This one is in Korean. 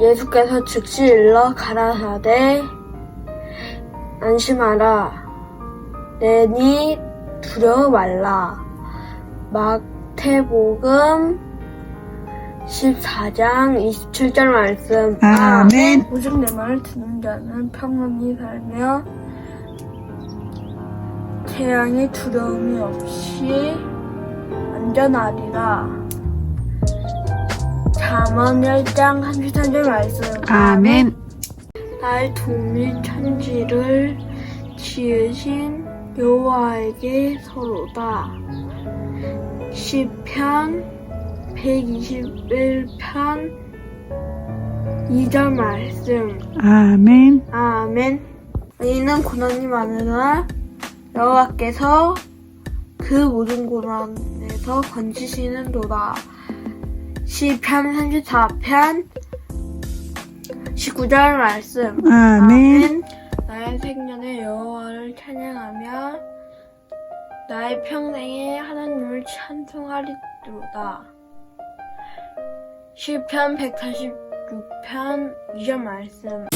예수께서 즉시 일러 가라사대 안심하라. 내니 두려워 말라. 마태복음 14장 27절 말씀. 아멘. 오직 내 말을 듣는 자는 평안히 살며 태양의 두려움이 없이 안전하리라 잠언 1장 33절 말씀 아멘. 날 도밀 천지를 지으신 여호와에게 서로다. 시편 121편 2절 말씀. 아멘. 아멘. 이는 고난이 많으나 여호와께서 그 모든 고난에서 건지시는 도다. 시편 34편 19절 말씀. 아멘. 나의 생년에 여호와를 찬양하며 나의 평생에 하나님을 찬송하리로다. 시편 146편 2절 말씀.